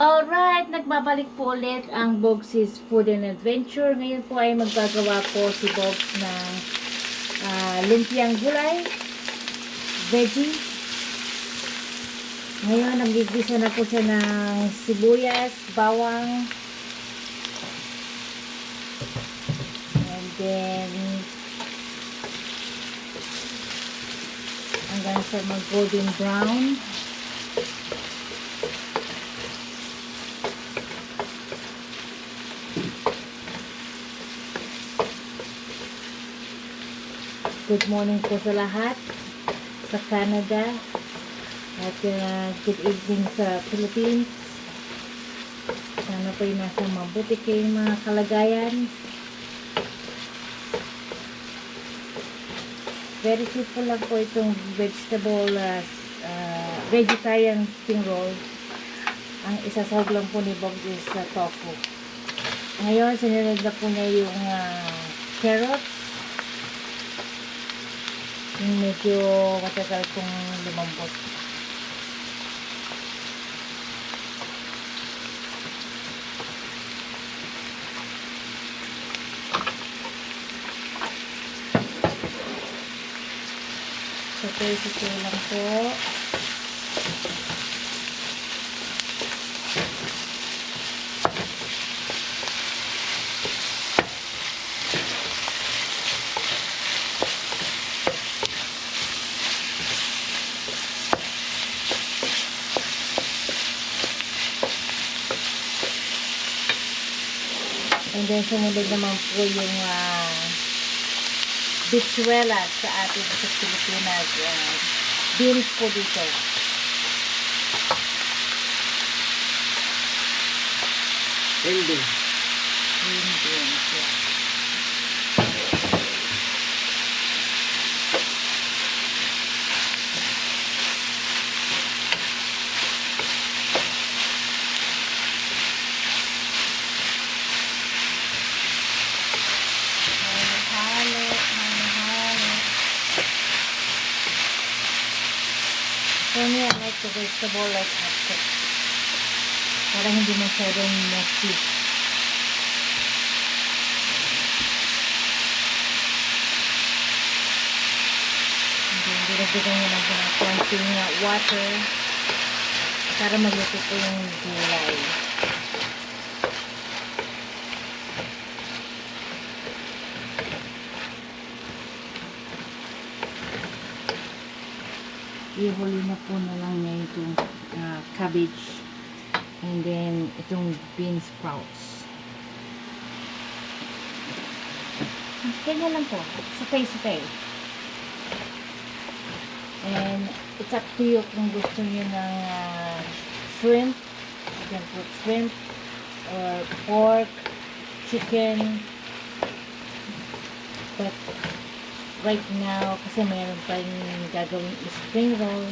Alright, nagbabalik po ulit ang Bogsis Food and Adventure. Ngayon po ay magagawa po si Bogs ng ah, lumpiang gulay, veggie. Ngayon, nagigisa na po siya ng sibuyas, bawang, and then hanggang sa mag golden brown. Good morning po sa lahat sa Canada at uh, good evening sa Philippines. Sana po'y nasa mabuti kayong mga kalagayan. Very simple lang po itong vegetable uh, uh, vegetarian spring roll. Ang isasahog lang po ni Bob is sa tofu. Ngayon, sinunod na po niya yung uh, carrots yung medyo matagal kong lumambot. Sapay-sapay lang po. And then sumunod naman po yung uh, bichuela sa atin sa Pilipinas. Uh, beans po dito. Hindi. Green beans. Yeah. Like the vegetable like hotcakes. Para hindi masyadong messy. Then, dinagdagan nyo lang ng konting water para magluto po yung gulay. Ihuli na po na lang niya itong uh, cabbage and then itong bean sprouts. Ganyan lang po. Sapay-sapay. And it's up to you kung gusto niyo ng uh, shrimp. You can put shrimp or pork, chicken. But right now, kasi meron pa yung gagawin spring roll.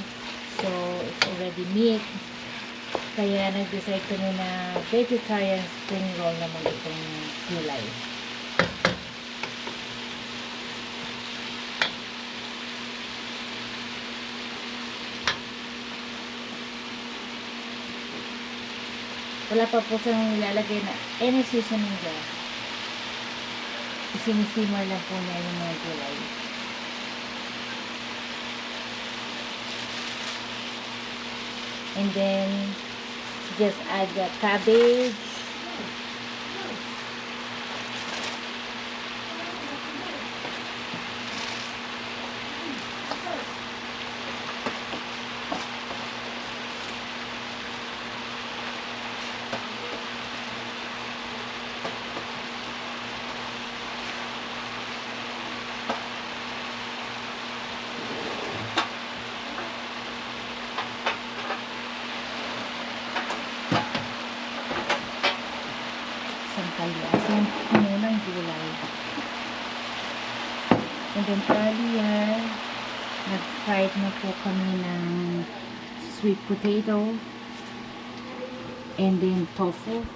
So, it's already meat. Kaya nag-decide kami na vegetarian spring roll naman itong gulay. Wala pa po siyang nilalagay na any seasoning dyan. Isinisimmer lang po niya yung mga gulay. And then, just add the cabbage. isang kalyasan ng gulay. Then earlier, nag-fried na po kami ng sweet potato and then tofu.